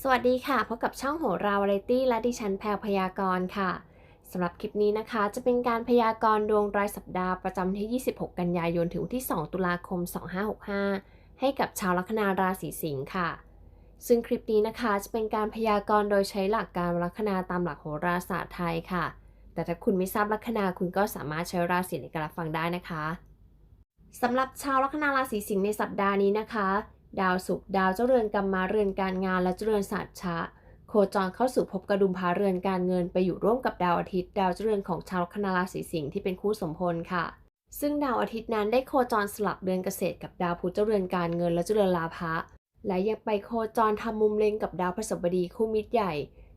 สวัสดีค่ะพบกับช่องโหราวาไรตี้และดิฉันแพรพยากรณ์ค่ะสำหรับคลิปนี้นะคะ จะเป็นการพยากรณ์ดวงรายสัปดาห์ประจำที่ 26 กันยายนถึงวันที่ 2 ตุลาคม 2565 ให้กับชาวลัคนาราศีสิงค์ค่ะ ซึ่งคลิปนี้นะคะจะเป็นการพยากรณ์โดยใช้หลักการลัคนาตามหลักโหราศาสตร์ไทยค่ะ แต่ถ้าคุณไม่ทราบลัคนาคุณก็สามารถใช้ราศีในการรับฟังได้นะคะสำหรับชาวลัคนาราศีสิงห์ในสัปดาห์นี้นะคะ ดาวศุกร์ดาวเจ้าเรือนกรรมมาเรือนการงานและเจรือนศาสตร์ชะโคจรเข้าสู่ภพกระดุมพาเรือนการเงินไปอยู่ร่วมกับดาวอาทิตย์ ดาวเจรือนของชาวคนาราศีสิงห์ที่เป็นคู่สมพลค่ะ ซึ่งดาวอาทิตย์นั้นได้โคจรสลับเดือนเกษตรกับดาวพุธเจ้าเรือนการเงินและเจรือนลาภะและยังไปโคจรทำมุมเล็งกับดาวพฤหัสบดีคู่มิตรใหญ่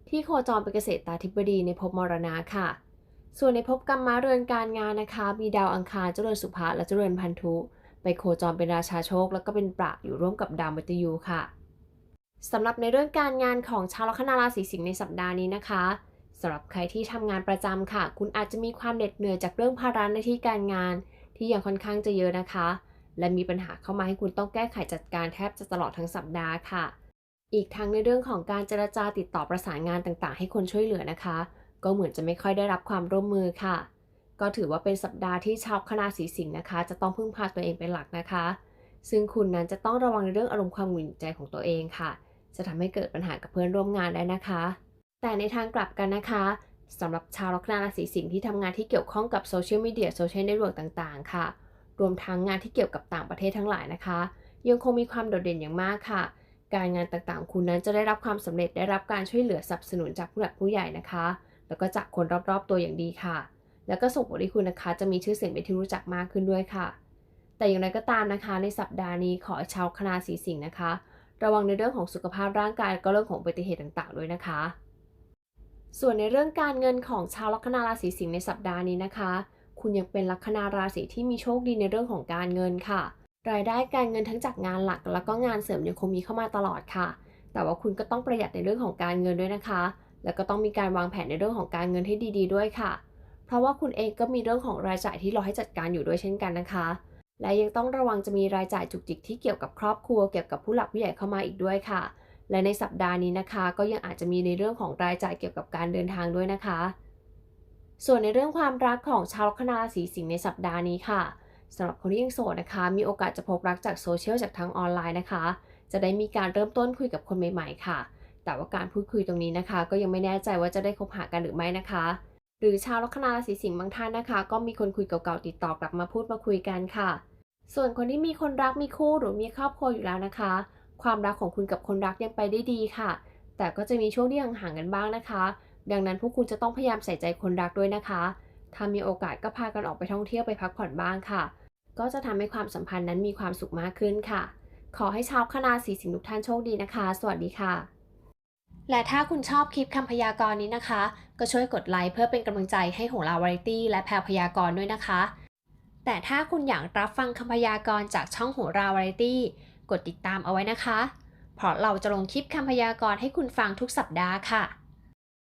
ที่โคจรเป็นเกษตรตาธิบดีในภพมรณะค่ะ ส่วนในภพกรรมะเรือนการงานนะคะ มีดาวอังคารเจริญสุภะและเจริญพันธุ ไปโคจรเป็นราชาโชค แล้วก็เป็นประอยู่ร่วมกับดาวมฤตยูค่ะสำหรับในเรื่องการงานของชาวลัคนาราศีสิงห์ในสัปดาห์นี้นะคะสำหรับใครที่ทำงานประจำค่ะ คุณอาจจะมีความเหน็ดเหนื่อยจากเรื่องภาระหน้าที่การงาน ที่ยังค่อนข้างจะเยอะนะคะ และมีปัญหาเข้ามาให้คุณต้องแก้ไขจัดการแทบจะตลอดทั้งสัปดาห์ค่ะ อีกทั้งในเรื่องของการเจรจาติดต่อประสานงานต่างๆ ให้คนช่วยเหลือนะคะ ก็เหมือนจะไม่ค่อยได้รับความร่วมมือค่ะ ก็ถือว่าเป็นสัปดาห์ที่ชาวคณะสีสิงห์นะคะ จะต้องพึ่งพาตัวเองเป็นหลักนะคะ ซึ่งคุณนั้นจะต้องระวังในเรื่องอารมณ์ความหงุดหงิดใจของตัวเองค่ะ จะทำให้เกิดปัญหากับเพื่อนร่วมงานได้นะคะ แต่ในทางกลับกันนะคะสำหรับชาวลัคนาราศีสิงห์ที่ทำงานที่เกี่ยวข้องกับโซเชียลมีเดียโซเชียลเน็ตเวิร์กต่างๆ ค่ะ รวมทั้งงานที่เกี่ยวกับต่างประเทศทั้งหลายนะคะ ยังคงมีความโดดเด่นอย่างมากค่ะ การงานต่างๆ คุณนั้นจะได้รับความสำเร็จได้รับการช่วยเหลือสนับสนุนจากผู้หลักผู้ใหญ่นะคะ แล้วก็จากคนรอบๆตัวอย่างดีค่ะ แล้วก็ส่งผลให้คุณนะคะจะมีชื่อเสียงเป็นที่รู้จักมากขึ้นด้วยค่ะ แต่อย่างไรก็ตามนะคะ ในสัปดาห์นี้ขอชาวคณะสีสิงห์นะคะ ระวังในเรื่องของสุขภาพร่างกายและก็เรื่องของอุบัติเหตุต่างๆด้วยนะคะ ส่วนในเรื่องการเงินของชาวลัคนาราศีสิงห์ในสัปดาห์นี้นะคะ คุณยังเป็นลัคนาราศีที่มีโชคดีในเรื่องของการเงินค่ะ รายได้การเงินทั้งจากงานหลัก แล้วก็งานเสริมยังคงมีเข้ามาตลอดค่ะ แต่ว่าคุณก็ต้องประหยัดในเรื่องของการเงินด้วยนะคะ แล้วก็ต้องมีการวางแผนในเรื่องของการเงินให้ดี ๆ ด้วยค่ะ เพราะว่าคุณเองก็มีเรื่องของรายจ่ายที่รอให้จัดการอยู่ด้วยเช่นกันนะคะ และยังต้องระวังจะมีรายจ่ายจุกจิกที่เกี่ยวกับครอบครัว เกี่ยวกับผู้หลักผู้ใหญ่เข้ามาอีกด้วยค่ะ และในสัปดาห์นี้นะคะ ก็ยังอาจจะมีในเรื่องของรายจ่ายเกี่ยวกับการเดินทางด้วยนะคะ ส่วนในเรื่องความรักของชาวลัคนาราศีสิงห์ในสัปดาห์นี้ค่ะสำหรับคนที่ยังโสดนะคะ มีโอกาสจะพบรักจากโซเชียลจากทางออนไลน์นะคะ จะได้มีการเริ่มต้นคุยกับคนใหม่ ๆ ค่ะ แต่ว่าการพูดคุยตรงนี้นะคะ ก็ยังไม่แน่ใจว่าจะได้คบหากันหรือไม่นะคะ หรือชาวลัคนาราศีสิงห์บางท่านนะคะ ก็มีคนคุยเก่าๆติดต่อกลับมาพูดมาคุยกันค่ะ ส่วนคนที่มีคนรักมีคู่หรือมีครอบครัวอยู่แล้วนะคะ ความรักของคุณกับคนรักยังไปได้ดีค่ะ แต่ก็จะมีช่วงที่ห่างๆกันบ้างนะคะ ดังนั้นพวกคุณจะต้องพยายามใส่ใจคนรักด้วยนะคะถ้ามีโอกาสก็พากันออกไปท่องเที่ยวไปพักผ่อนบ้างค่ะ ก็จะทำให้ความสัมพันธ์นั้นมีความสุขมากขึ้นค่ะ ขอให้ชาวคณะสีสิงห์ทุกท่านโชคดีนะคะ สวัสดีค่ะ และถ้าคุณชอบคลิปคำพยากรณ์นี้นะคะ ก็ช่วยกดไลค์เพื่อเป็นกำลังใจให้ของเราวาไรตี้และแพรพยากรณ์ด้วยนะคะ แต่ถ้าคุณอยากรับฟังคำพยากรณ์จากช่องโหราวาไรตี้กดติดตามเอาไว้นะคะ เพราะเราจะลงคลิปคำพยากรณ์ให้คุณฟังทุกสัปดาห์ค่ะ